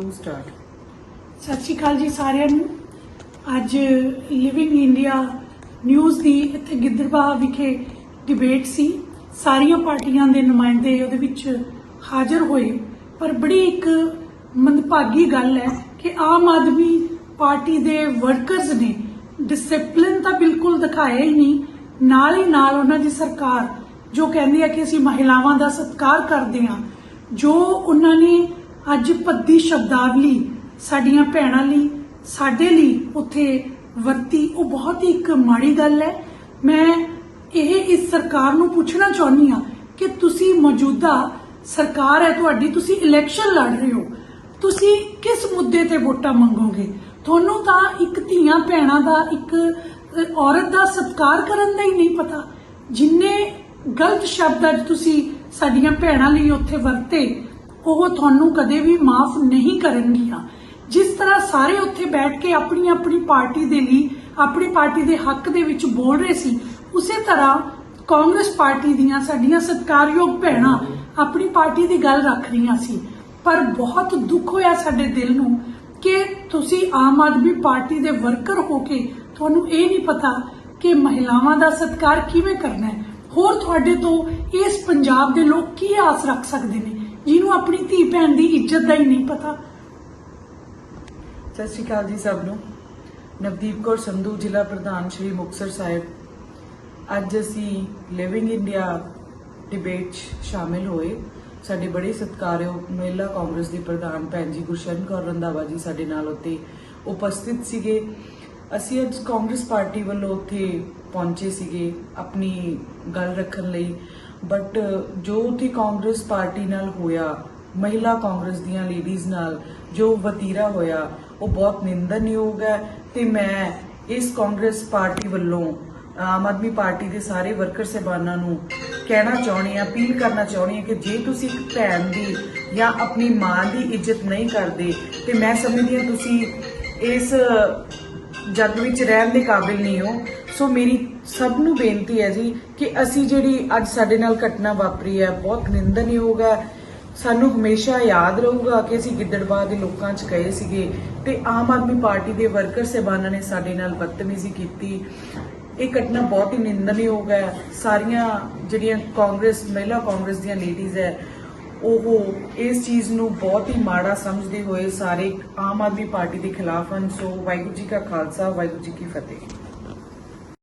2 start ਸਤਿ ਸ਼੍ਰੀ ਅਕਾਲ ਜੀ ਸਾਰਿਆਂ ਨੂੰ। ਅੱਜ ਲਿਵਿੰਗ ਇੰਡੀਆ ਨਿਊਜ਼ ਦੀ ਇੱਥੇ ਗਿੱਦੜਬਾਹਾ ਵਿਖੇ ਡਿਬੇਟ ਸੀ। ਸਾਰੀਆਂ ਪਾਰਟੀਆਂ ਦੇ ਨੁਮਾਇੰਦੇ ਉਹਦੇ ਵਿੱਚ ਹਾਜ਼ਰ ਹੋਏ। ਪਰ ਬੜੀ ਇੱਕ ਮੰਦਭਾਗੀ ਗੱਲ ਹੈ ਕਿ ਆਮ ਆਦਮੀ ਪਾਰਟੀ ਦੇ ਵਰਕਰਸ ਨੇ ਡਿਸਪਲਿਨ ਤਾਂ ਬਿਲਕੁਲ ਦਿਖਾਇਆ ਹੀ ਨਹੀਂ। ਨਾਲ ਹੀ ਨਾਲ ਉਹਨਾਂ ਦੀ ਸਰਕਾਰ ਜੋ ਕਹਿੰਦੀ ਹੈ ਕਿ ਅਸੀਂ ਮਹਿਲਾਵਾਂ ਦਾ ਸਤਿਕਾਰ ਕਰਦੇ ਹਾਂ, ਜੋ ਉਹਨਾਂ ਨੇ ਅੱਜ ਭੱਦੀ ਸ਼ਬਦਾਵਲੀ ਸਾਡੀਆਂ ਭੈਣਾਂ ਲਈ, ਸਾਡੇ ਲਈ ਉੱਥੇ ਵਰਤੀ। ਉਹ ਬਹੁਤ ਹੀ ਇੱਕ ਮਾੜੀ ਗੱਲ ਹੈ। ਮੈਂ ਇਹ ਇਸ ਸਰਕਾਰ ਨੂੰ ਪੁੱਛਣਾ ਚਾਹੁੰਦੀ ਹਾਂ ਕਿ ਤੁਸੀਂ ਮੌਜੂਦਾ ਸਰਕਾਰ ਹੈ ਤੁਹਾਡੀ, ਤੁਸੀਂ ਇਲੈਕਸ਼ਨ ਲੜ ਰਹੇ ਹੋ। ਤੁਸੀਂ ਕਿਸ ਮੁੱਦੇ ਤੇ ਵੋਟਾਂ ਮੰਗੋਗੇ? ਤੁਹਾਨੂੰ ਤਾਂ ਇੱਕ ਧੀਆਂ ਭੈਣਾਂ ਦਾ, ਇੱਕ ਔਰਤ ਦਾ ਸਤਿਕਾਰ ਕਰਨ ਦਾ ਹੀ ਨਹੀਂ ਪਤਾ। ਜਿੰਨੇ ਗਲਤ ਸ਼ਬਦ ਅੱਜ ਤੁਸੀਂ ਸਾਡੀਆਂ ਭੈਣਾਂ ਲਈ ਉੱਥੇ ਵਰਤੇ ਉਹ ਤੁਹਾਨੂੰ ਕਦੇ ਵੀ ਮਾਫ ਨਹੀਂ ਕਰਨਗੀਆਂ। ਜਿਸ ਤਰ੍ਹਾਂ ਸਾਰੇ ਉੱਥੇ ਬੈਠ ਕੇ ਆਪਣੀ ਆਪਣੀ ਪਾਰਟੀ ਦੇ ਲਈ, ਆਪਣੀ ਪਾਰਟੀ ਦੇ ਹੱਕ ਦੇ ਵਿੱਚ ਬੋਲ ਰਹੇ ਸੀ, ਉਸੇ ਤਰ੍ਹਾਂ ਕਾਂਗਰਸ ਪਾਰਟੀ ਦੀਆਂ ਸਾਡੀਆਂ ਸਤਿਕਾਰਯੋਗ ਭੈਣਾਂ ਆਪਣੀ ਪਾਰਟੀ ਦੀ ਗੱਲ ਰੱਖ ਰਹੀਆਂ ਸੀ। ਪਰ ਬਹੁਤ ਦੁੱਖ ਹੋਇਆ ਸਾਡੇ ਦਿਲ ਨੂੰ ਕਿ ਤੁਸੀਂ ਆਮ ਆਦਮੀ ਪਾਰਟੀ ਦੇ ਵਰਕਰ ਹੋ ਕੇ ਤੁਹਾਨੂੰ ਇਹ ਨਹੀਂ ਪਤਾ ਕਿ ਮਹਿਲਾਵਾਂ ਦਾ ਸਤਿਕਾਰ ਕਿਵੇਂ ਕਰਨਾ ਹੈ। ਹੋਰ ਤੁਹਾਡੇ ਤੋਂ ਇਸ ਪੰਜਾਬ ਦੇ ਲੋਕ ਕੀ ਆਸ ਰੱਖ ਸਕਦੇ ਨੇ? ਜਿਹਨੂੰ ਆਪਣੀ ਧੀ ਭੈਣ ਦੀ ਇੱਜ਼ਤ ਦਾ ਹੀ ਨਹੀਂ ਪਤਾ। ਸਤਿ ਸ਼੍ਰੀ ਅਕਾਲ ਜੀ ਸਭ ਨੂੰ। ਨਵਦੀਪ ਕੌਰ ਸੰਧੂ, ਜ਼ਿਲ੍ਹਾ ਪ੍ਰਧਾਨ ਸ਼੍ਰੀ ਮੁਕਤਸਰ ਸਾਹਿਬ। ਅੱਜ ਅਸੀਂ ਲਿਵਿੰਗ ਇੰਡੀਆ ਡਿਬੇਟ 'ਚ ਸ਼ਾਮਿਲ ਹੋਏ। ਸਾਡੇ ਬੜੇ ਸਤਿਕਾਰਯੋਗ ਮਹਿਲਾ ਕਾਂਗਰਸ ਦੀ ਪ੍ਰਧਾਨ ਭੈਣ ਜੀ ਗੁਰਸ਼ਨ ਕੌਰ ਰੰਧਾਵਾ ਜੀ ਸਾਡੇ ਨਾਲ ਉੱਤੇ ਉਪਸਥਿਤ ਸੀਗੇ। ਅਸੀਂ ਅੱਜ ਕਾਂਗਰਸ ਪਾਰਟੀ ਵੱਲੋਂ ਉੱਥੇ ਪਹੁੰਚੇ ਸੀਗੇ ਆਪਣੀ ਗੱਲ ਰੱਖਣ ਲਈ। ਬਟ uh, ਜੋ ਉੱਥੇ ਕਾਂਗਰਸ ਪਾਰਟੀ ਨਾਲ ਹੋਇਆ, ਮਹਿਲਾ ਕਾਂਗਰਸ ਦੀਆਂ ਲੇਡੀਜ਼ ਨਾਲ, ਜੋ ਵਤੀਰਾ ਹੋਇਆ, ਉਹ ਬਹੁਤ ਨਿੰਦਨਯੋਗ ਹੈ ਤੇ ਮੈਂ ਇਸ ਕਾਂਗਰਸ ਪਾਰਟੀ ਵੱਲੋਂ ਆਮ ਆਦਮੀ ਪਾਰਟੀ ਦੇ ਸਾਰੇ ਵਰਕਰ ਸਹਿਬਾਨਾਂ ਨੂੰ ਕਹਿਣਾ ਚਾਹੁੰਦੀ ਆ ਅਪੀਲ ਕਰਨਾ ਚਾਹੁੰਦੀ ਆ ਕਿ ਜੇ ਤੁਸੀਂ ਇੱਕ ਭੈਣ ਦੀ ਜਾਂ ਆਪਣੀ ਮਾਂ ਦੀ ਇੱਜ਼ਤ ਨਹੀਂ ਕਰਦੇ, ਤੇ ਮੈਂ ਸਮਝਦੀ ਹਾਂ ਤੁਸੀਂ ਇਸ ਜੱਗ ਵਿੱਚ ਰਹਿਣ ਦੇ ਕਾਬਿਲ ਨਹੀਂ ਹੋ। ਸੋ ਮੇਰੀ ਸਭ ਨੂੰ ਬੇਨਤੀ ਹੈ ਜੀ ਕਿ ਅਸੀਂ ਜਿਹੜੀ ਅੱਜ ਸਾਡੇ ਨਾਲ ਘਟਨਾ ਵਾਪਰੀ ਹੈ, ਬਹੁਤ ਨਿੰਦਨਯੋਗ ਹੈ। ਸਾਨੂੰ ਹਮੇਸ਼ਾ ਯਾਦ ਰਹੂਗਾ ਕਿ ਅਸੀਂ ਗਿੱਦੜਬਾਹ ਦੇ ਲੋਕਾਂ 'ਚ ਗਏ ਸੀਗੇ ਤੇ ਆਮ ਆਦਮੀ ਪਾਰਟੀ ਦੇ ਵਰਕਰ ਸਹਿਬਾਨਾਂ ਨੇ ਸਾਡੇ ਨਾਲ ਬਦਤਮੀਜ਼ੀ ਕੀਤੀ। ਇਹ ਘਟਨਾ ਬਹੁਤ ਹੀ ਨਿੰਦਨਯੋਗ ਹੈ। ਸਾਰੀਆਂ ਜਿਹੜੀਆਂ ਕਾਂਗਰਸ, ਮਹਿਲਾ ਕਾਂਗਰਸ ਦੀਆਂ ਲੇਡੀਜ਼ ਹੈ ਉਹ ਇਸ ਚੀਜ਼ ਨੂੰ ਬਹੁਤ ਹੀ ਮਾੜਾ ਸਮਝਦੇ ਹੋਏ ਸਾਰੇ ਆਮ ਆਦਮੀ ਪਾਰਟੀ ਦੇ ਖਿਲਾਫ ਹਨ। ਸੋ ਵਾਹਿਗੁਰੂ ਜੀ ਕਾ ਖਾਲਸਾ, ਵਾਹਿਗੁਰੂ ਜੀ ਕੀ ਫਤਿਹ।